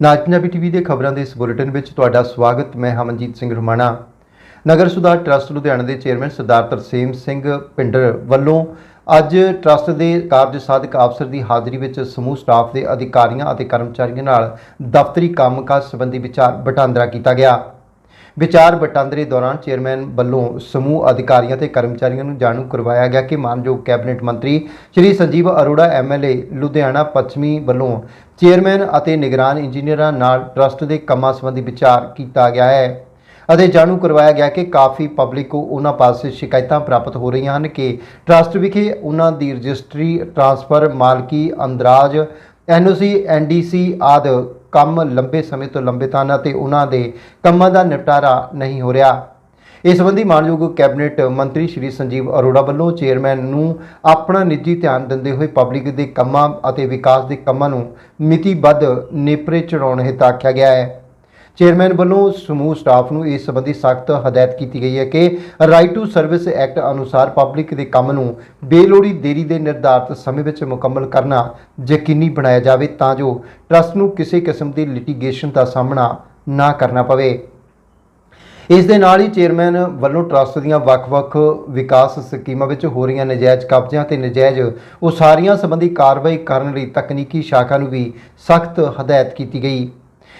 ਨਾਜ Punjabi TV ਦੇ ਖਬਰਾਂ ਦੇ ਇਸ ਬੁਲੇਟਿਨ ਵਿੱਚ ਤੁਹਾਡਾ ਸਵਾਗਤ, ਮੈਂ ਹਮਨਜੀਤ ਸਿੰਘ ਰਮਾਣਾ। ਨਗਰ ਸੁਧਾਰ ਟਰੱਸਟ ਲੁਧਿਆਣਾ ਦੇ ਚੇਅਰਮੈਨ ਸਰਦਾਰ ਤਰਸੇਮ ਸਿੰਘ ਪਿੰਡਰ ਵੱਲੋਂ ਅੱਜ ਟਰੱਸਟ ਦੇ ਕਾਰਜ ਸਾਧਕ ਅਫਸਰ ਦੀ ਹਾਜ਼ਰੀ ਵਿੱਚ ਸਮੂਹ ਸਟਾਫ ਦੇ ਅਧਿਕਾਰੀਆਂ ਅਤੇ ਕਰਮਚਾਰੀਆਂ ਨਾਲ ਦਫ਼ਤਰੀ ਕੰਮਕਾਜ ਸੰਬੰਧੀ ਵਿਚਾਰ ਵਟਾਂਦਰਾ ਕੀਤਾ ਗਿਆ। ਵਿਚਾਰ ਵਟਾਂਦਰੇ ਦੌਰਾਨ ਚੇਅਰਮੈਨ ਵੱਲੋਂ ਸਮੂਹ ਅਧਿਕਾਰੀਆਂ ਤੇ ਕਰਮਚਾਰੀਆਂ ਨੂੰ ਜਾਣੂ ਕਰਵਾਇਆ ਗਿਆ ਕਿ ਮਾਨਯੋਗ ਕੈਬਨਿਟ ਮੰਤਰੀ ਸ਼੍ਰੀ ਸੰਜੀਵ ਅਰੋੜਾ ਐਮਐਲਏ ਲੁਧਿਆਣਾ ਪੱਛਮੀ ਵੱਲੋਂ ਚੇਅਰਮੈਨ ਅਤੇ ਨਿਗਰਾਨ ਇੰਜੀਨੀਅਰਾਂ ਨਾਲ ਟਰੱਸਟ ਦੇ ਕੰਮਾਂ ਸੰਬੰਧੀ ਵਿਚਾਰ ਕੀਤਾ ਗਿਆ ਹੈ ਅਤੇ ਜਾਣੂ ਕਰਵਾਇਆ ਗਿਆ ਕਿ ਕਾਫੀ ਪਬਲਿਕ ਕੋ ਉਹਨਾਂ ਪਾਸੇ ਸ਼ਿਕਾਇਤਾਂ ਪ੍ਰਾਪਤ ਹੋ ਰਹੀਆਂ ਹਨ ਕਿ ਟਰੱਸਟ ਵਿਖੇ ਉਹਨਾਂ ਦੀ ਰਜਿਸਟਰੀ ਟ੍ਰਾਂਸਫਰ, ਮਾਲਕੀ ਅੰਦਰਾਜ ਐਨਓਸੀ, ਐਨਡੀਸੀ ਆਦਿ ਕੰਮ ਲੰਬੇ ਸਮੇਂ ਤੋਂ ਲੰਬੇ ਹਨ ਅਤੇ ਉਹਨਾਂ ਦੇ ਕੰਮਾਂ ਦਾ ਨਿਪਟਾਰਾ ਨਹੀਂ ਹੋ ਰਿਹਾ। ਇਸ ਸੰਬੰਧੀ ਮਾਨਯੋਗ ਕੈਬਨਿਟ ਮੰਤਰੀ ਸ਼੍ਰੀ ਸੰਜੀਵ ਅਰੋੜਾ ਵੱਲੋਂ ਚੇਅਰਮੈਨ ਨੂੰ ਆਪਣਾ ਨਿੱਜੀ ਧਿਆਨ ਦਿੰਦੇ ਹੋਏ ਪਬਲਿਕ ਦੇ ਕੰਮਾਂ ਅਤੇ ਵਿਕਾਸ ਦੇ ਕੰਮਾਂ ਨੂੰ ਮਿਤੀਬੱਧ ਨੇਪਰੇ ਚੜਾਉਣ ਹਿੱਤ ਆਖਿਆ ਗਿਆ ਹੈ। ਚੇਅਰਮੈਨ ਵੱਲੋਂ ਸਮੂਹ ਸਟਾਫ ਨੂੰ ਇਸ ਸੰਬੰਧੀ ਸਖਤ ਹਦਾਇਤ ਕੀਤੀ ਗਈ ਹੈ ਕਿ ਰਾਈਟ ਟੂ ਸਰਵਿਸ ਐਕਟ ਅਨੁਸਾਰ ਪਬਲਿਕ ਦੇ ਕੰਮ ਨੂੰ ਬੇਲੋੜੀ ਦੇਰੀ ਦੇ ਨਿਰਧਾਰਤ ਸਮੇਂ ਵਿੱਚ ਮੁਕੰਮਲ ਕਰਨਾ ਯਕੀਨੀ ਬਣਾਇਆ ਜਾਵੇ ਤਾਂ ਜੋ ਟਰਸਟ ਨੂੰ ਕਿਸੇ ਕਿਸਮ ਦੀ ਲਿਟੀਗੇਸ਼ਨ ਦਾ ਸਾਹਮਣਾ ਨਾ ਕਰਨਾ ਪਵੇ। ਇਸ ਦੇ ਨਾਲ ਹੀ ਚੇਅਰਮੈਨ ਵੱਲੋਂ ਟਰਸਟ ਦੀਆਂ ਵੱਖ-ਵੱਖ ਵਿਕਾਸ ਸਕੀਮਾਂ ਵਿੱਚ ਹੋ ਰਹੀਆਂ ਨਜਾਇਜ਼ ਕਬਜ਼ਿਆਂ ਤੇ ਨਜਾਇਜ਼ ਉਸਾਰੀਆਂ ਸੰਬੰਧੀ ਕਾਰਵਾਈ ਕਰਨ ਲਈ ਤਕਨੀਕੀ ਸ਼ਾਖਾ ਨੂੰ ਵੀ ਸਖਤ ਹਦਾਇਤ ਕੀਤੀ ਗਈ।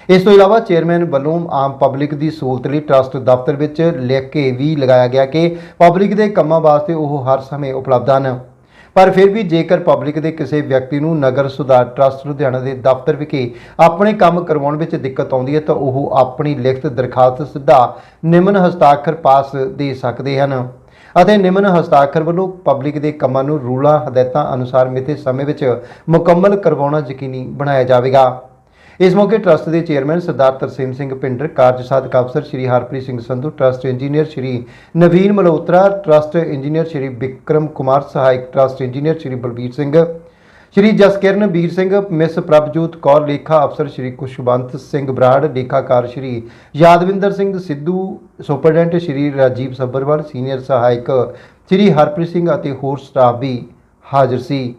ਇਸ ਤੋਂ ਇਲਾਵਾ ਚੇਅਰਮੈਨ ਵੱਲੋਂ ਆਮ ਪਬਲਿਕ ਦੀ ਸਹੂਲਤ ਲਈ ਟਰਸਟ ਦਫ਼ਤਰ ਵਿੱਚ ਲਿਖ ਕੇ ਵੀ ਲਗਾਇਆ ਗਿਆ ਕਿ ਪਬਲਿਕ ਦੇ ਕੰਮਾਂ ਵਾਸਤੇ ਉਹ ਹਰ ਸਮੇਂ ਉਪਲਬਧ ਹਨ। ਪਰ ਫਿਰ ਵੀ ਜੇਕਰ ਪਬਲਿਕ ਦੇ ਕਿਸੇ ਵਿਅਕਤੀ ਨੂੰ ਨਗਰ ਸੁਧਾਰ ਟਰਸਟ ਲੁਧਿਆਣਾ ਦੇ ਦਫ਼ਤਰ ਵਿਖੇ ਆਪਣੇ ਕੰਮ ਕਰਵਾਉਣ ਵਿੱਚ ਦਿੱਕਤ ਆਉਂਦੀ ਹੈ ਤਾਂ ਉਹ ਆਪਣੀ ਲਿਖਤ ਦਰਖਾਸਤ ਸਿੱਧਾ ਨਿਮਨ ਹਸਤਾਖਰ ਪਾਸ ਦੇ ਸਕਦੇ ਹਨ। ਅਤੇ ਨਿਮਨ ਹਸਤਾਖਰ ਵੱਲੋਂ ਪਬਲਿਕ ਦੇ ਕੰਮਾਂ ਨੂੰ ਰੂਲਾਂ, ਹਦਾਇਤਾਂ ਅਨੁਸਾਰ ਮਿੱਥੇ ਸਮੇਂ ਵਿੱਚ ਮੁਕੰਮਲ ਕਰਵਾਉਣਾ ਯਕੀਨੀ ਬਣਾਇਆ ਜਾਵੇਗਾ। ਇਸ ਮੌਕੇ ਟਰਸਟ ਦੇ ਚੇਅਰਮੈਨ ਸਰਦਾਰ ਤਰਸੇਮ ਸਿੰਘ ਪਿੰਡਰ ਕਾਰਜ ਸਾਧਕ ਅਫਸਰ Shri Harpreet Singh Sandhu, trust engineer Shri Naveen Malhotra, trust engineer Shri Vikram Kumar ਸਹਾਇਕ, trust engineer Shri Balbir Singh, Shri Jaskiran Veer Singh, miss Prabhjot Kaur, ਲੇਖਾ ਅਫਸਰ ਸ਼੍ਰੀ ਕੁਸ਼ਵੰਤ ਸਿੰਘ ਬਰਾੜ, ਲੇਖਾਕਾਰ ਸ਼੍ਰੀ ਯਾਦਵਿੰਦਰ ਸਿੰਘ ਸਿੱਧੂ, ਸੁਪਰਡੈਂਟ ਸ਼੍ਰੀ ਰਾਜੀਵ ਸੱਬਰਵਾਲ ਸੀਨੀਅਰ ਸਹਾਇਕ ਸ਼੍ਰੀ ਹਰਪ੍ਰੀਤ ਸਿੰਘ ਅਤੇ ਹੋਰ ਸਟਾਫ ਵੀ ਹਾਜ਼ਰ ਸੀ।